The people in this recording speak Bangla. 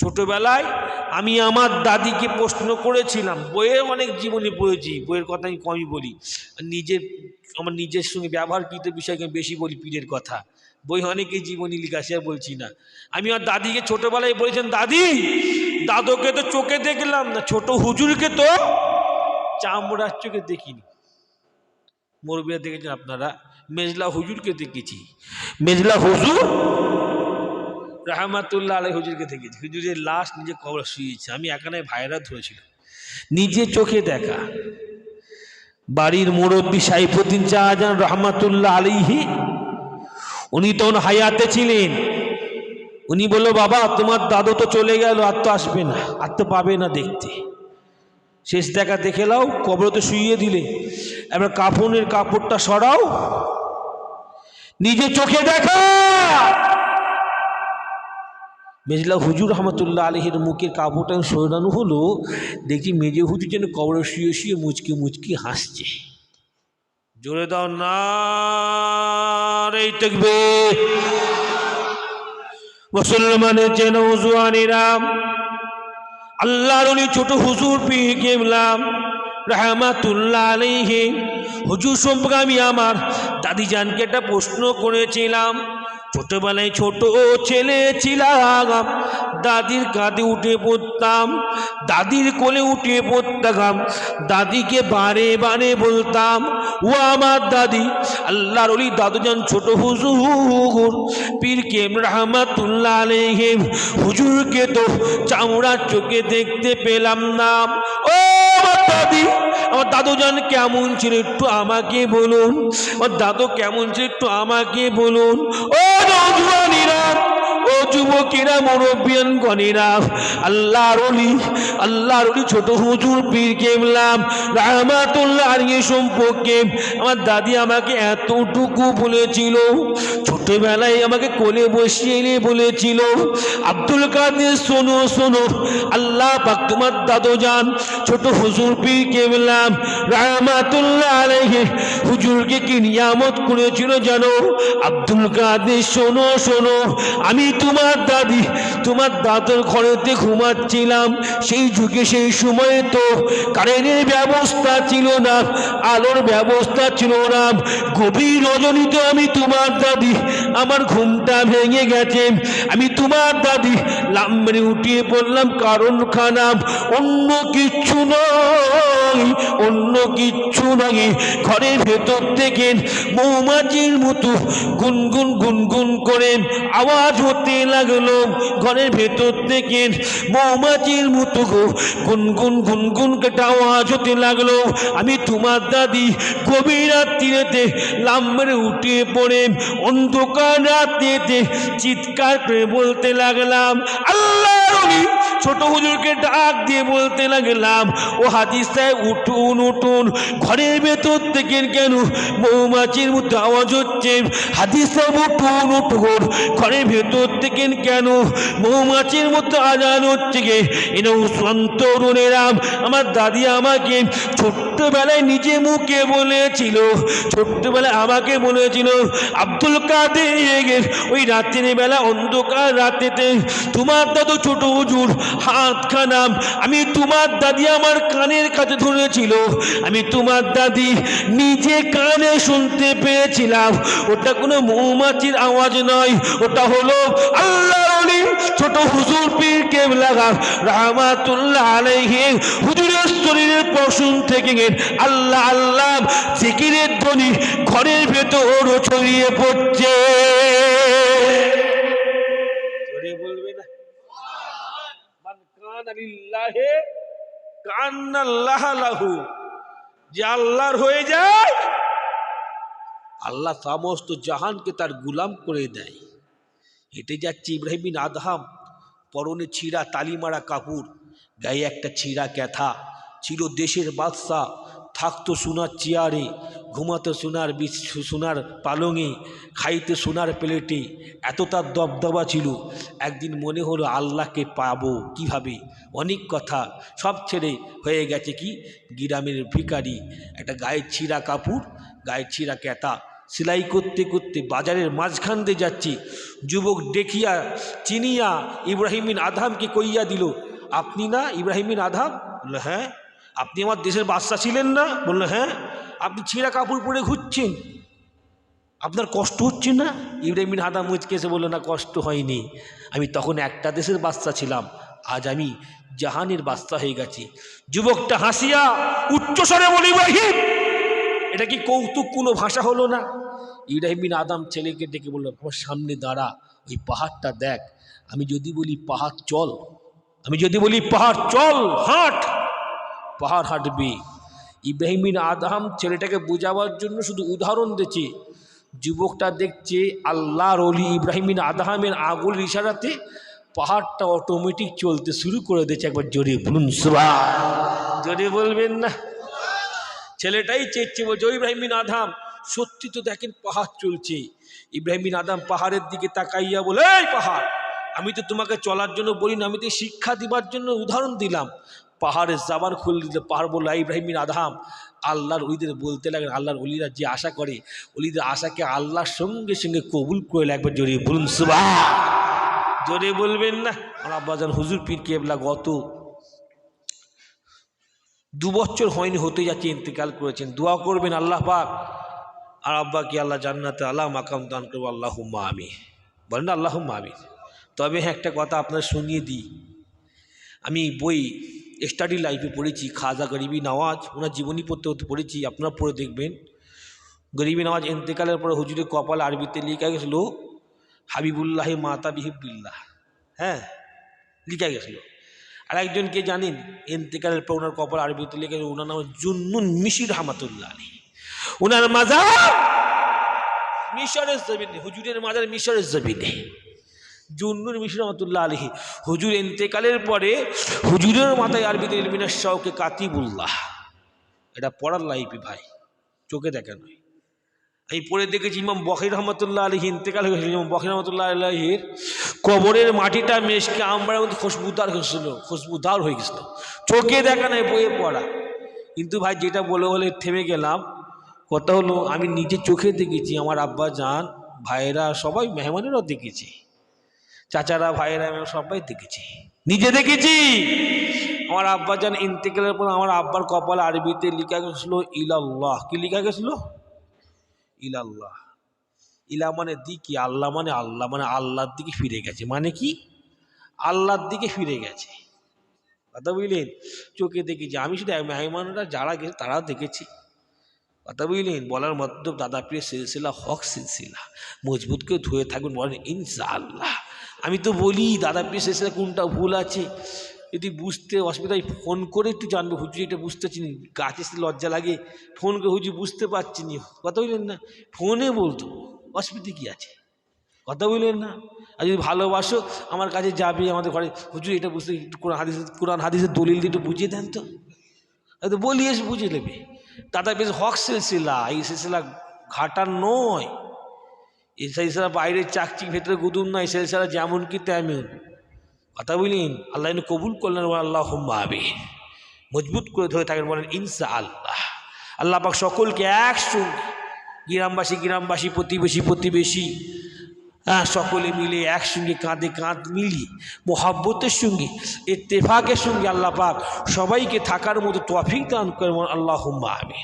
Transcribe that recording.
ছোটবেলায় আমি আমার দাদিকে প্রশ্ন করেছিলাম, বইয়ে অনেক জীবনী পড়েছি, বইয়ের কথা আমি কমই বলি। নিজের, আমার নিজের সঙ্গে ব্যবহারকৃত বিষয়কে বেশি বলি পীরের কথা। বই অনেকেই জীবনী লিখা সে বলছি না। আমি আমার দাদিকে ছোটবেলায় বলেছেন দাদি, দাদুকে তো চোখে দেখলাম না, ছোট হুজুরকে তো চামড়ার চোখে দেখিনি। মরবিয়া দেখেছেন আপনারা, মেজলা হুজুরকে দেখেছি। মেজলা হুজুর রাহমাতুল্লাহ আলাই হুজুরকে দেখেছি হুজুরের লাশ নিজে কবর শুয়েছে আমি এখানে ভাইরা ধরেছিল। নিজে চোখে দেখা। বাড়ির মুরব্বী সাইফুদ্দিন শাহজাহান রহমাতুল্লাহ আলিহি উনি তখন হায়াতে ছিলেন। উনি বলল, বাবা, তোমার দাদু তো চলে গেল, আর তো আসবে না, আর তো পাবে না দেখতে। শেষ দেখা দেখে লাও কবর তো শুইয়ে দিলে। এবার কাফনের কাপড়টা সরাও। নিজে চোখে দেখা। মেজলা হুজুর রহমতুল্লাহ আলহের মুখের কাপড়টা সরানো হলো দেখি মেজে হুজুর যেন কবর শুয়ে শুয়ে মুচকি মুচকি হাসছে। জোরে দাও না দেখবে মুসলমানের যেন উজুয়ানিরাম আল্লাহর উনি ছোট হুজুর পেয়ে গেলাম। রাহমাতুল্লাহ আলাইহি, হুজুর সম্পর্কে আমি আমার দাদিজানকে একটা প্রশ্ন করেছিলাম। ছোটবেলায় ছোট ছেলে ছিলাম, দাদির কাঁধে উঠে পড়তাম, দাদির কোলে উঠে পড়তাম, দাদিকে বারে বারে বলতাম, ও আমার দাদি, আল্লাহর অলি দাদুজান ছোট হুজুর, পীর কেম রহমাতুল্লাহ আলাইহিম, হুজুরকে তো চামড়ার চোখে দেখতে পেলাম না। ও আমার দাদি, আমার দাদুজান কেমন ছিল একটু আমাকে বলুন, আমার দাদু কেমন ছিল একটু আমাকে বলুন। ও নজওয়ানিরা ও যুবকেরা, মুরব্বিয়ান গণেরা, আল্লাহর অলি আল্লাহর অলি ছোট হুজুর, পীর কেমলাম রাহমাতুল্লাহ আলিয়ে সম্পর্কে। আমার দাদি আমাকে এতটুকু বলেছিল, ছোটবেলায় আমাকে কোলে বসিয়ে এনে বলেছিল, আব্দুল কাদের, শোনো শোনো, আল্লাহ পাক তোমার দাদু যান ছোট হুজুর, পীর কেমলাম রাহমাতুল্লাহ আলাইহি হুজুরকে কি নিয়ামত করেছিল জানো? আব্দুল কাদের, শোনো শোনো, আমি তোমার দাদি, তোমার দাদুর ঘরেতে ঘুমাচ্ছিলাম। সেই যুগে, সেই সময়ে তো কারেন্টের ব্যবস্থা ছিল না, আলোর ব্যবস্থা ছিল না। গভীর রজনীতে আমি তোমার দাদি, আমার ঘুমটা ভেঙে গেছে। আমি তোমার দাদি লাম্বারে উঠিয়ে পড়লাম কারণ খানাম অন্য কিচ্ছু নয়, অন্য কিচ্ছু নয়। ঘরের ভেতর থেকে মৌমাছির মতো গুনগুন গুনগুন করে আওয়াজ হতে লাগল। ঘরের ভেতর থেকে মৌমাছির মতো গো, গুনগুন গুনগুন কেটে আওয়াজ হতে লাগল। আমি তোমার দাদি গভীর রাত্রিতে লাম্বারে উঠে পড়ে অন্ধকার রাত্রিতে চিৎকার করে বলতে লাগলাম, আল্লাহ ছোট হুজুরকে ডাক দিয়ে বলতে লাগলাম, ও হাদিস উঠুন উঠুন, ঘরের ভেতর থেকে কেন মৌমাছির মধ্যে আওয়াজ হচ্ছে? হাদিস সাহেব, উঠুন উঠুন, ঘরের ভেতর থেকে কেন মৌমাছির মতো আজান হচ্ছে গে? এনে সন্তরুণেরাম আমার দাদি আমাকে ছোট্টবেলায় নিজে মুখে বলেছিল, ছোট্টবেলায় আমাকে বলেছিল, আব্দুল কাদের ওই রাত্রির বেলা অন্ধকার রাতেতে তোমার দাদু ছোট হুজুর হাত খানাম আমি তোমার দাদি আমার কানের কাছে ধরেছিল, আমি তোমার দাদি নিজে কানে শুনতে পেয়েছিলাম। ওটা কোনো মৌমাছির আওয়াজ নয়, ওটা হলো আল্লাহ ছোট হুজুর পীর কেবলা রাহমাতুল্লাহ আলাইহি, হুজুরের শরীরের পশম থেকে আল্লাহ আল্লাহ, জিকিরের ধ্বনি ঘরের ভেতর ছড়িয়ে পড়ছে। আল্লাহ সমস্ত জাহানকে তার গুলাম করে দেয়। হেঁটে যাচ্ছে ইব্রাহিম বিন আদহাম। পরনে ছিঁড়া তালিমারা কাপড়, গায়ে একটা ছিঁড়া ক্যাথা। ছিল দেশের বাদশা থাকতো সোনার চেয়ারে, ঘুমাতো সোনার সোনার পালঙে, খাইতে সোনার প্লেটে। এত তার দবদবা ছিল, একদিন মনে হলো আল্লাহকে পাবো কীভাবে? অনেক কথা, সব ছেড়ে হয়ে গেছে কি? গ্রামের ভিকারি একটা গায়ের ছিঁড়া কাপড় গায়ের ছিঁড়া ক্যাতা সেলাই করতে করতে বাজারের মাঝখান দিয়ে যাচ্ছি। যুবক দেখিয়া, চিনিয়া ইব্রাহিমিন আধামকে কইয়া দিল, আপনি না ইব্রাহিমিন আধাম বলল হ্যাঁ। আপনি আমার দেশের বাদশা ছিলেন না? বলল হ্যাঁ। আপনি ছিঁড়া কাপড় পরে ঘুরছেন? আপনার কষ্ট হচ্ছে না? ইব্রাহিমিন মুচকে এসে বলল, না, কষ্ট হয়নি। আমি তখন একটা দেশের বাচ্চা ছিলাম। আজ আমি জাহানের বাচ্চা হয়ে গেছি। যুবকটা হাসিয়া উচ্চস্বরে বলি ইব্রাহিম! এটা কি কৌতুক? কোনো ভাষা হলো না। ইব্রাহিমিন আদাম ছেলেকে ডেকে বলল, আমার সামনে দাঁড়া, ওই পাহাড়টা দেখ। আমি যদি বলি, পাহাড় চল। আমি যদি বলি, পাহাড় চল, হাঁট। পাহাড় হাঁটবে। ইব্রাহিমিন আদাম ছেলেটাকে বোঝাবার জন্য শুধু উদাহরণ দিচ্ছে। যুবকটা দেখছে আল্লাহর অলি ইব্রাহিমিন আদাহামের আগুল ইশারাতে পাহাড়টা অটোমেটিক চলতে শুরু করে দিয়েছে। একবার জোরে বলুন সুবা জোরে বলবেন না। ছেলেটাই চেয়েছে, বলছে, "ও আদাম, সত্যি তো দেখেন পাহাড় চলছে। ইব্রাহিম বিন আদাম পাহাড়ের দিকে তাকাইয়া বলে, এই পাহাড়, আমি তো তোমাকে চলার জন্য বলি না, আমি তো শিক্ষা দিবার জন্য উদাহরণ দিলাম। পাহাড়ের জাবার খুলে দিলে পাহাড় বলল "এই ইব্রাহিম বিন আদাম, আল্লাহর অলিদের বলতে লাগেন আল্লাহর অলিরা যে আশা করে অলিদের আশাকে আল্লাহর সঙ্গে সঙ্গে কবুল করে একবার জড়িয়ে বলুন সুবা জোরে বলবেন না। আমার আব্বাজান, হুজুর পীর কেবলা গত দু বছর হয়নি হতে যাচ্ছে, ইন্তেকাল করেছেন। দোয়া করবেন আল্লাহ পাক। আর আব্বাকে আল্লাহ জান্নাতে আল্লাহ মাকাম দান করব আল্লাহ আমি বলেন না আল্লাহ আমি তবে হ্যাঁ একটা কথা আপনার শুনিয়ে দিই। আমি বই, স্টাডি লাইফে পড়েছি, খাজা গরিবী নওয়াজ, ওনার জীবনী পড়তে হতে পড়েছি, আপনারা পড়ে দেখবেন। গরিবী নওয়াজ ইন্তেকালের পরে হুজুরের কপাল আরবিতে লেখা গেছিল, হাবিবুল্লাহ মাতা বিহিবুল্লাহ হ্যাঁ লিখা গেছিল। আর একজনকে জানেন? ইন্তেকালের পর ওনার কপাল আরবিতে লিখে ওনার নাম জুন্নুন মিশির রহমাতুল্লাহ আলী ওনার মাজার মিশরের জমিনে, হুজুরের মাজার মিশরের জমিনে। জুন্নুন মিশর রহমতুল্লাহ আলহী হুজুর ইন্তেকালের পরে হুজুরের মাথায় আরবিতে ইলমিনের শাহকে কাতিবুল্লাহ। এটা পড়ার লাইফই ভাই, চোখে দেখা নয়। আমি পড়ে দেখেছি ইমাম বখির রহমতুল্লাহ আলী ইন্তেকাল হয়ে গেছিল ইমাম বখির রহমতুল্লাহ আলহির কবরের মাটিটা মেশকে আমরার মধ্যে খুশবুদার হয়েছিল, খুশবুদার হয়ে গেছিল। চোখে দেখা নাই, বইয়ে পড়া। কিন্তু ভাই, যেটা বলে বলে থেমে গেলাম। কথা হলো, আমি নিজে চোখে দেখেছি, আমার আব্বা যান, ভাইয়েরা সবাই, মেহমানেরও দেখেছি। চাচারা, ভাইয়েরা, আমি সবাই দেখেছি। নিজে দেখেছি! আমার আব্বা যান ইন্তেকালের পর আমার আব্বার কপাল আরবিতে লিখা গেছিল, ইলাল্লাহ। কি লিখা গেছিল? ইলাল্লাহ। ইলা মানে দিকে আল্লাহ মানে আল্লাহ মানে আল্লাহর দিকে ফিরে গেছে। মানে কি? আল্লাহর দিকে ফিরে গেছে। কথা বুঝলেন? চোখে দেখেছি। আমি শুধু মেহমানরা যারা গেছে তারা দেখেছি। কথা বুঝলেন? বলার মধ্যে দাদা প্রিয় সিলসিলা, হক সিলসিলা। মজবুত করে ধুয়ে থাকবেন বলেন ইনশা আল্লাহ আমি তো বলি, দাদা প্রিয় সিলসিলা, কোনটা ভুল আছে? যদি বুঝতে অসুবিধায় ফোন করে একটু জানবে। হুজুর এটা বুঝতে পারছি না। গাছে লজ্জা লাগে। ফোন করে হুজুর বুঝতে পারছি না। কথা বললেন না? ফোনে বলতো। অসুবিধা কী আছে? কথা বললেন না। আর যদি ভালোবাসো, আমার কাছে যাবে, আমাদের ঘরে। হুজুর, এটা বুঝতে একটু কোরআন হাদিস কোরআন হাদিসের দলিল দিয়ে একটু বুঝিয়ে দেন তো। হয়তো বলি, এসে বুঝে নেবে। দাদা বেশ হক সিলসিলা। এই সিলসিলা ঘাটার নয়। এই সিলসিলা বাইরের চাকচিক ভেতরে গুদুম নয়। সিলসিলা যেমন কি তেমন। কথা বলিন আল্লাহ কবুল করলেন। আল্লাহ আবে মজবুত করে ধরে থাকেন। বলেন ইনসা আল্লাহ। আল্লাহ পাক সকলকে একসঙ্গে গ্রামবাসী গ্রামবাসী, প্রতিবেশী প্রতিবেশী হ্যাঁ সকলে মিলে একসঙ্গে কাঁধে কাঁধ মিলি মোহাব্বতের সঙ্গে এ তেফাকের সঙ্গে আল্লাহ পাক সবাইকে থাকার মতো তফিক দান করবেন আল্লাহ আবে